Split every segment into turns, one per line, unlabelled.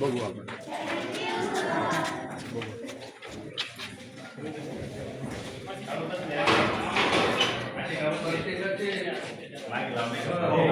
बघू आपण
तू सांग बरं, तू सांग. हा,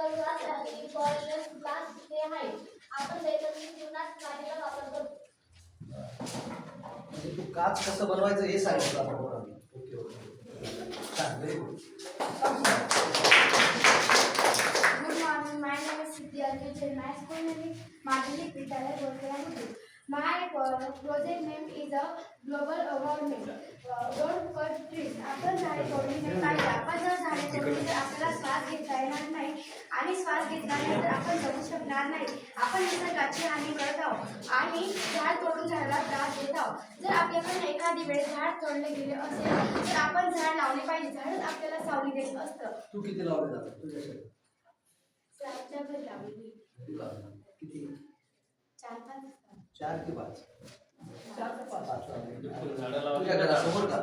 कर्जासाठी फॉरेस्ट आहे आपण दैनंदिन जीवनात कागद वापर करतो my name is Siddhi Arjun Chennai school मध्ये माध्यमिक विद्यालय बोलताना होते my project name is a global warming don't cut trees आणि श्वास घेतल्यानंतर आपण जगू शकणार नाही. आपण निसर्गाची हानी करत आहोत आणि झाड तोडून झाडाला त्रास देत आहोत. जर आपल्याकडून एखादी वेळेस झाड तोडले गेले असेल तर आपण झाड लावले पाहिजे. झाडच आपल्याला सावली देत असतं.
तू किती लावले जातात तुझ्या शेतात?
स्लॅबच्या घरी लावली.
किती
चार पाच.
चार की पाच चार का पाच पाच लावले. तुझ्या घरासमोर का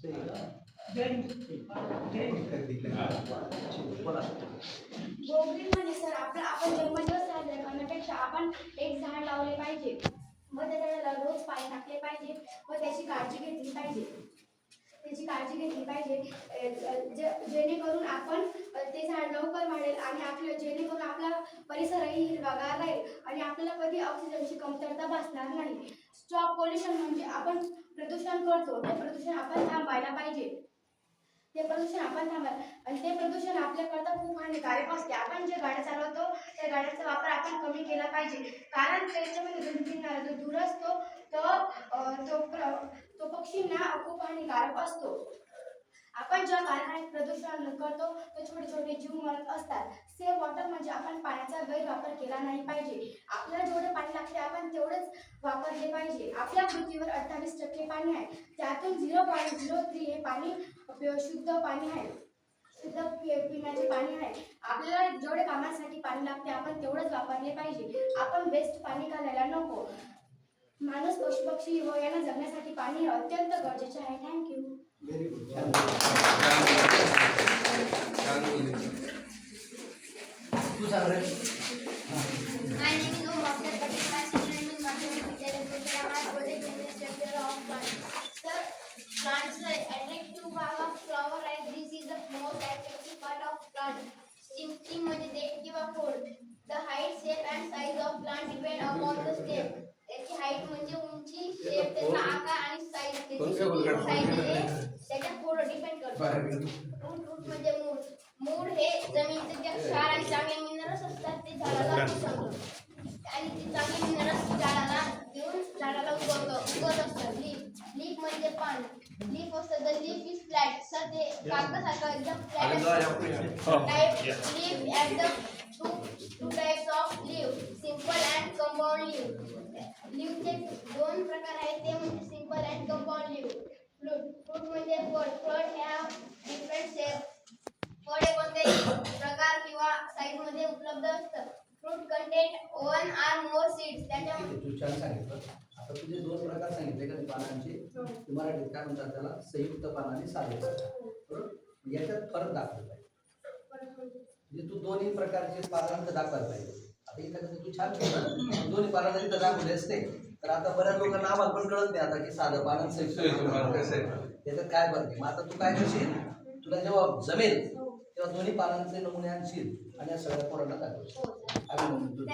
असं
सर आपलं आपण जन्मदिवस साजरा करण्यापेक्षा आपण एक झाड लावले पाहिजे. व त्या झाडाला रोज पाणी टाकले पाहिजे. व त्याची काळजी घेतली पाहिजे. त्याची काळजी घेतली पाहिजे. जेणेकरून आपण ते झाड लवकर वाढेल आणि आपलं जेणेकरून आपला परिसरही हिरवागार राहील आणि आपल्याला कधी ऑक्सिजनची कमतरता भासणार नाही. स्टॉप पोल्युशन म्हणजे आपण प्रदूषण करतो. ते प्रदूषण आपण थांबवायला पाहिजे. ते प्रदूषण आपण थांबवायला आणि ते प्रदूषण आपल्याकरता खूप हानिकारक असते. आपण जे गाड्या चालवतो त्या गाड्यांचा वापर आपण कमी केला पाहिजे. कारण त्याच्यामध्ये धुंदी जो धूर असतो तो तो पक्षींना खूप हानिकारक असतो. आपण ज्या कारखान्यात प्रदूषण करतो ते छोटे छोटे जीव मरत असतात. सेफ वॉटर म्हणजे आपण पाण्याचा गैरवापर केला नाही पाहिजे. आपल्याला जेवढे पाणी लागते आपण तेवढेच वापरले पाहिजे. आपल्या पृथ्वीवर अठ्ठावीस टक्के पाणी आहे. त्यातून झिरो पॉईंट झिरो थ्री हे पाणी शुद्ध पाणी आहे. शुद्ध पि- पिण्याचे पाणी आहे. आपल्याला जेवढे कामासाठी पाणी लागते आपण तेवढंच वापरले पाहिजे. आपण वेस्ट पाणी घालायला नको. माणूस पशु पक्षी व हो, यांना जगण्यासाठी पाणी हे अत्यंत गरजेचे आहे. थँक्यू
व्हेरी गुड तू सांग रे
My name is Om Patel. My school is Madhuri Vidyalaya My project is Chapter of Plants. Sir, plants are attractive part of flower and this is the most attractive part of plant. Stem, stem म्हणजे देठ किंवा खोड. The height, shape and size of plant depend upon the stem. त्याची height म्हणजे उंची, shape, त्याचा आकार आणि साईज त्याची हे खोड डिपेंड करतो. रूट रूट म्हणजे मूळ मूळ हे जमिनीचे जे क्षार आणि चांगले मिनरल्स असतात ते झाडाला आणि ते चांगले मिनरल्स झाडाला देऊन झाडाला उगवतं उगवत असतात. लीफ लीफ म्हणजे पान लीफ असतं the leaf is flat sir ते कागदासारखं एकदम flat type leaf the two two types of leaf फळ फळ ह्या डिफरंट शेप फळ हे कोणत्याही प्रकार किंवा साईजमध्ये उपलब्ध असतं. Fruit content one or more seeds त्याच्या
तू आता तुझे दोन प्रकार सांगितले का पानांचे? ते मराठीत काय म्हणतात त्याला? संयुक्त पान आणि साधे बरोबर? याच्यात फरक दाखवला आहे म्हणजे तू दोन्ही प्रकारचे पानांचं दाखवायला पाहिजे. आता इथं कसं तू छान दोन्ही पानं जरी इथं दाखवले असते तर आता बऱ्याच लोकांना आम्हाला पण कळत नाही आता की साधं आहे? त्याच्यात काय आहे? मग आता तू काय करशील? तुला जेव्हा जमेल तेव्हा दोन्ही पानांचे नमुने आणशील आणि या सगळ्या पोरांना दाखवशील.
हो
अभिनंदन